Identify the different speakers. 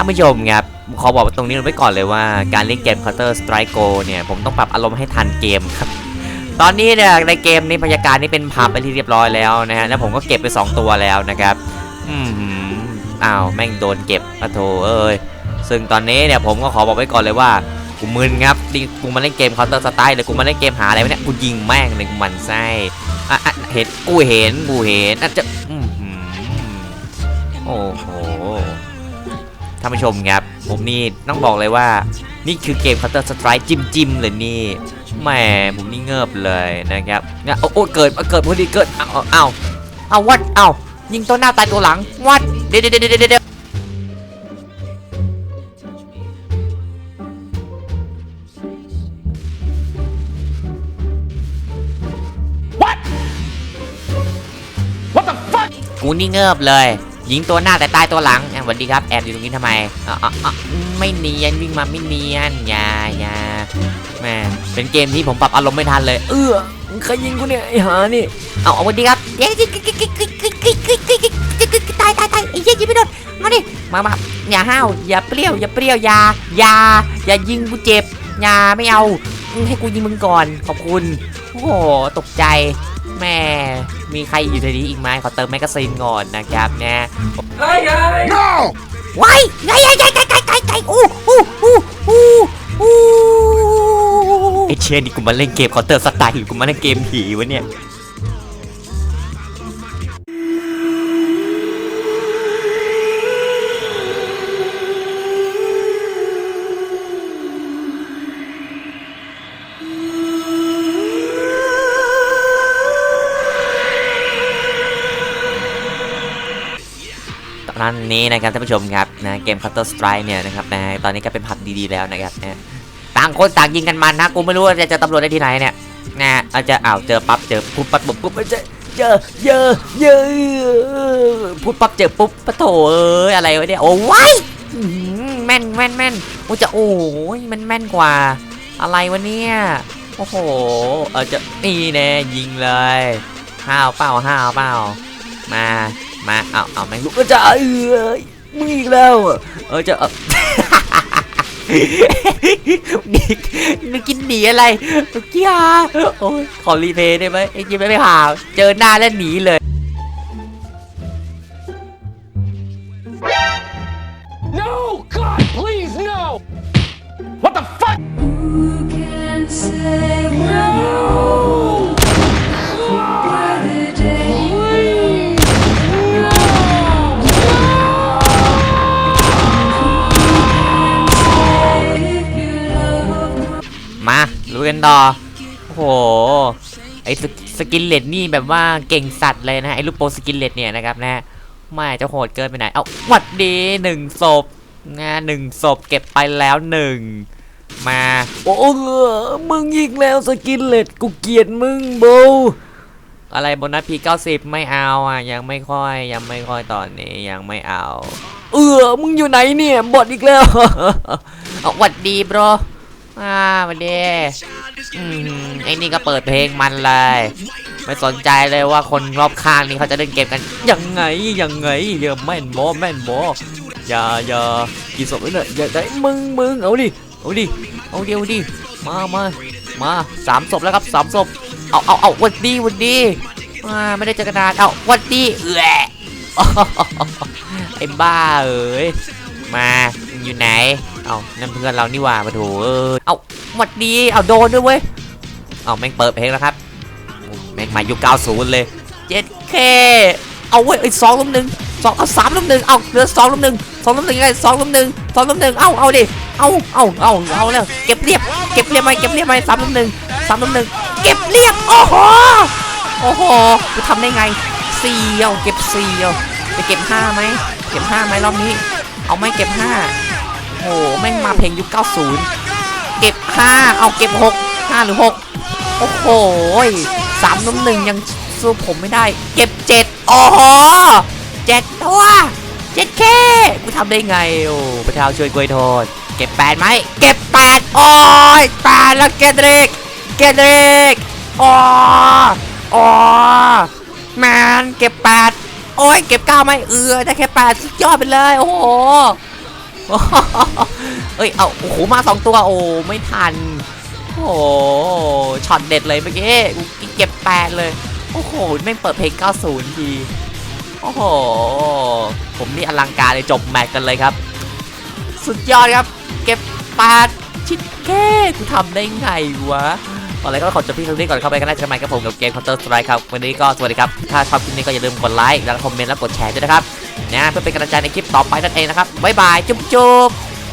Speaker 1: านผู้ชมครับขอบอกตรงนี้ไว้ก่อนเลยว่าการเล่นเกม Counter Strike Go เนี่ยผมต้องปรับอารมณ์ให้ทันเกมครับ ตอนนี้เนี่ยในเกมนี้พยาการนี่เป็นพับไปที่เรียบร้อยแล้วนะฮะแล้วผมก็เก็บไป 2 ตัวแล้วนะครับอืมอ้าวแม่งโดนเก็บอะโถเอ้ยซึ่งตอนนี้เนี่ยผมก็ขอบอกไว้ก่อนเลยว่ากูมึนครับดิกูมาเล่นเกม Counter Strike เลยกูมาเล่นเกมหาอะไรวะเนี่ยกูยิงแม่งเลยกูมันไส้อะอะเห็นกูเห็นกูเห็นอะจะอืมโอ้โห ท่านผู้ชมครับ ผมนี่ต้องบอกเลยว่า นี่คือเกม Counter Strike จิ้มจิ้มๆเลยนี่แหมผมนี่เงิบเลยนะครับเนี่ยโอ้โอ้เกิดเกิดพอดีเกิดเอาเอาเอาเอาวัดเอายิงตัวหน้าตายตัวหลังวัดเดี๋ยวเดี๋ยวเดี๋ยวเดี๋ยวกูนี่เงิบเลย ยิงตัวหน้าแต่ตายตัวหลังอะสวัสดีครับแอบอยู่ตรงนี้ทำไมอะอะอะไม่เนียนวิ่งมาไม่เนียนอย่าอย่าแม่เป็นเกมที่ผมปรับอารมณ์ไม่ทันเลย เออมึงเคยยิงกูเนี่ยไอ้หานี่เอาเอาสวัสดีครับเย้ตายตายตายไอ้เหี้ยยิงไม่โดนมาดิมามาอย่าห้าวอย่าเปรี้ยวอย่าเปรี้ยวอย่าอย่าอย่ายิงกูเจ็บอย่าไม่เอาให้กูยิงมึงก่อนขอบคุณ โอ้โห ตกใจแม่มีใครอยู่ในนี้อีกไหมขอเติมแมกกาซีนก่อนนะครับเนี่ย
Speaker 2: No!
Speaker 1: ว้ายไงไงไงไงไงไงไงอู้อู้อู้อู้อู้ไอเชนนี่กูมาเล่นเกมคอเตอร์สไตล์หรือกูมาเล่นเกมผีวะเนี่ย ตอนนี้นะครับท่านผู้ชมครับนะเกม Counter Strike เนี่ยนะครับนะตอนนี้ก็เป็นผับดีๆแล้วนะครับนะต่างคนต่างยิงกันมันนะกูไม่รู้ว่าจะเจอตำรวจได้ที่ไหนเนี่ยนะอาจจะอ้าวเจอปั๊บเจอปุ๊บปั๊บปุ๊บปุ๊บเจอเจอเจอะเจอปุ๊บปั๊บเจอปุ๊บปะโถเอ้ยอะไรวะเนี่ยโอ้ว้ายแม่นแม่นแม่นกูจะโอ้ยมันแม่นกว่า อะไรวะเนี่ยโอ้โหเออจะนี่แน่ยิงเลยห้าวเปล่าห้าวเปล่ามา มาเอาเอาแม่งลุกก็จะเอ้ยมึงอีกแล้วอะเออจะเออนี่มึงกินหนีอะไรเมื่อกี้อะโอ้ยขอรีเพลย์ได้ไหมไอ้ยิ้มไม่ไปหาเจอหน้าแล้วหนีเลย
Speaker 2: No! God, please, no! What the fuck?
Speaker 1: ลุยกันต่อโอ้โห ไอ้สกสกินเลดนี่แบบว่าเก่งสัตว์เลยนะไอ้ลูกโปรสกินเลดเนี่ยนะครับนะไม่จะโหดเกินไปไหน เอาหวัดดีหนึ่งศพนะหนึ่งศพเก็บไปแล้วหนึ่งมา โอ้เออมึงยิงแล้วสกินเลดกูเกลียดมึงโบอะไรโบนัสพีเก้าสิบไม่เอาอะ ยังไม่ค่อยยังไม่ค่อยตอนนี้ยังไม่เอา เออมึงอยู่ไหนเนี่ยบอดอีกแล้วเอาหวัดดีบรอ่าวัดดีอืมไอ้นี่ก็เปิดเพลงมันเลย ไม่สนใจเลยว่าคนรอบข้างนี่เขาจะเล่นเกมกันยังไงยังไงเดี๋ยวแม่นบอแม่นบออย่าอย่ากี่ศพเลยเนี่ยอย่าได้มึงมึงเอาดิเอาดิเอาดิเอาดิมามามาสามศพแล้วครับสามศพเอาเอาเอาวันดีวันดีอ่าไม่ได้เจอกันนานเอาวันดีเอือไอ้บ้าเอ้ยมาอยู่ไหน เอานั่นเพื่อนเรานี่ว่ามาถูเอ้ยเอาหวัดดี เอาโดนด้วยเว้ย เอาแม่งเปิดเพลงแล้วครับ แม่งมายุค90 เลยเจ็ดเคเอาเว้ยไอ้สองลุมหนึ่งสองเอาสามลุมหนึ่งเอาเหลือสองลุมหนึ่งสองลุมหนึ่งยังไงสองลุมหนึ่งสองลุมหนึ่งเอาเอาดิเอาเอาเอาเอาแล้วเก็บเรียบเก็บเรียบไหมเก็บเรียบไหมสามลุมหนึ่งสามลุมหนึ่งเก็บเรียบโอ้โหโอ้โหกูทำได้ไงสี่เอาเก็บสี่เอาจะเก็บห้าไหมเก็บห้าไหมรอบนี้ เอาไหมเก็บห้า โอ้โหแม่งมาเพลงยุค 90 เก็บห้าเอาเก็บหกห้าหรือหกโอ้โหสามน้ำหนึ่งยังสู้ผมไม่ได้ เก็บเจ็ดโอ้โหเจ็ดตัวเจ็ดแค่กูทำได้ไง โอ้พระเจ้าช่วยกลวยโทษ เก็บแปดไหม เก็บแปดโอ้ยแปดแล้วเกดริกเกดริกโอ้โอ้แมนเก็บแปดโอ้ยเก็บเก้าไหมเออได้แค่แปดสุดยอดไปเลย โอ้โห เอ้ย เอาโอ้โห มาสองตัว โอ้ ไม่ทัน โอ้ช็อตเด็ดเลยเมื่อกี้เก็บแปดเลย โอ้โห แม่งเปิดเพลง 90 ที โอ้โห ผมนี่อลังการเลยจบแมตช์กันเลยครับ สุดยอดครับ เก็บแปดชิดแค่กูทำได้ไงวะตอนแรกก็ขอจบที่ตรงนี้ก่อนเข้าไปกันได้ใช่ไหมครับผมกับเกม Counter Strike ครับ วันนี้ก็สวัสดีครับ ถ้าชอบคลิปนี้ก็อย่าลืมกดไลค์แล้วคอมเมนต์และกดแชร์ด้วยนะครับ นะเพื่อเป็นกำลังใจในคลิปต่อไปนั่นเองนะครับบ๊ายบายจุ๊บจุ๊บ